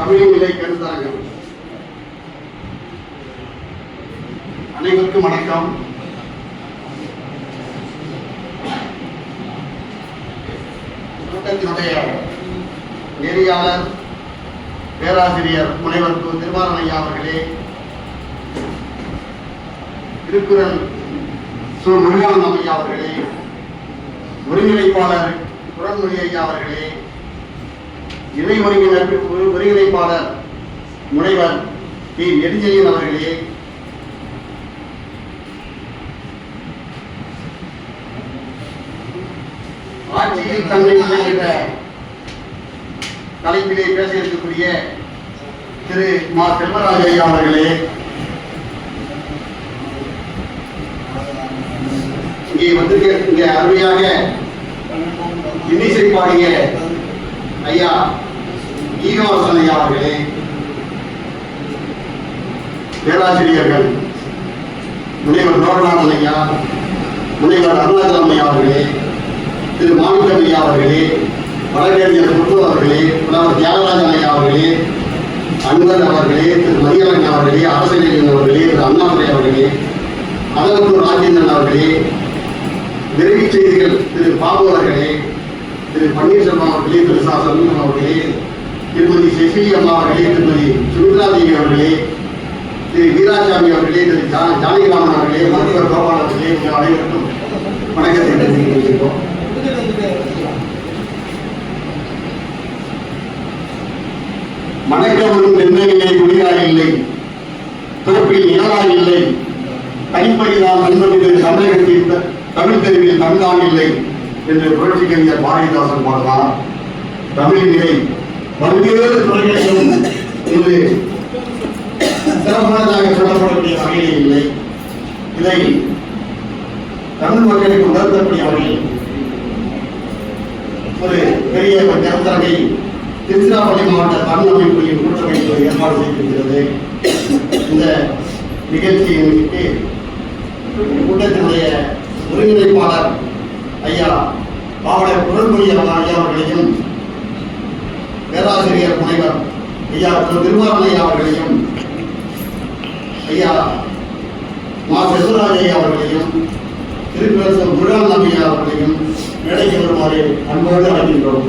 தமிழின் நிலை கருத்தரங்கம் அனைவருக்கும் வணக்கம் கூட்டத்தினுடைய நெறியாளர் பேராசிரியர் முனைவர் கு. ஐயா அவர்களே திருக்குறள் சு முருகானந்தம் ஐயா அவர்களே ஒருங்கிணைப்பாளர் குரல்மொழி ஐயா அவர்களே இணை ஒருங்கிணைப்பு ஒரு- ஒருங்கிணைப்பாளர் முனைவர் பி. நெடுஞ்செழியன் அவர்களே. ஆட்சியில் தன்மை என்ற தலைப்பிலே பேச இருக்கக்கூடிய திரு. மா. செல்வராஜய்யா அவர்களே. இங்கே வந்திருக்க இங்கே அருமையாக இன்னிசை பாடிய ஐயா ஈகவாசன் ஐயா அவர்களே. பேராசிரியர்கள் முனைவர் லோகநாதன் ஐயா முனைவர் அருணாச்சலம் ஐயா அவர்களே திரு மாணிக்கம் ஐயா அவர்களே வழக்கறிஞர் முத்து அவர்களே புலவர் தியாகராஜன் ஐயா அவர்களே அன்பர் அவர்களே திரு மதியழகன் அவர்களே அரசியலின் அவர்களே திரு அண்ணாதுரை அவர்களே அதவத்தூர் ராஜேந்திரன் அவர்களே விரைவு செய்திகள் திரு பாபு அவர்களே திரு பன்னீர்செல்வம் அவர்களே திரு சா. சண்முகம் அவர்களே திருமதி செசிலி அம்மா அவர்களே திருமதி சுமித்ரா தேவி அவர்களே திரு வீராசாமி அவர்களே திரு ஜா. ஜானகிராமன் அவர்களே மருத்துவர் கோபால் அவர்களே உங்கள் அனைவருக்கும் வணக்கத்தை தெரிவித்துக் கொள்கிறோம் மணக்கவரும் தென்னையிலே குடியாய் இல்லை பிறப்பில் நிழலாய் இல்லை தனிப்படிதான் நண்பர்கள் தமிழகத்தில் தமிழ் தெருவில் தமிழ்தான் இல்லை. என்று புரட்சி கவிஞர் பாரதிதாசன் பாடலாம் தமிழிலே பல்வேறு துறைகளிலும் இது சிறப்பானதாக சொல்லப்படக்கூடிய வகையில் இல்லை. இதை தமிழ் மக்களுக்கு உணர்த்தக்கூடிய வகையில் ஒரு பெரிய கருத்தரங்கை திருச்சிராப்பள்ளி மாவட்ட தமிழ் அமைப்புகளின் கூட்டமைப்பு ஏற்பாடு செய்திருக்கிறது. இந்த நிகழ்ச்சியை முன்னிட்டு கூட்டத்தினுடைய ஒருங்கிணைப்பாளர் ஐயா பாவலர் ஐயா அவர்களையும் பேராசிரியர் முனைவர் ஐயா திரு ஐயா அவர்களையும் ஐயா மா செல்வராஜ் ஐயா அவர்களையும் திருப்பேசம் முருகானந்த ஐயா அவர்களையும் மேடைக்கு வருமாறு அன்போடு அழைக்கின்றோம்.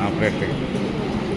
Aperta aqui.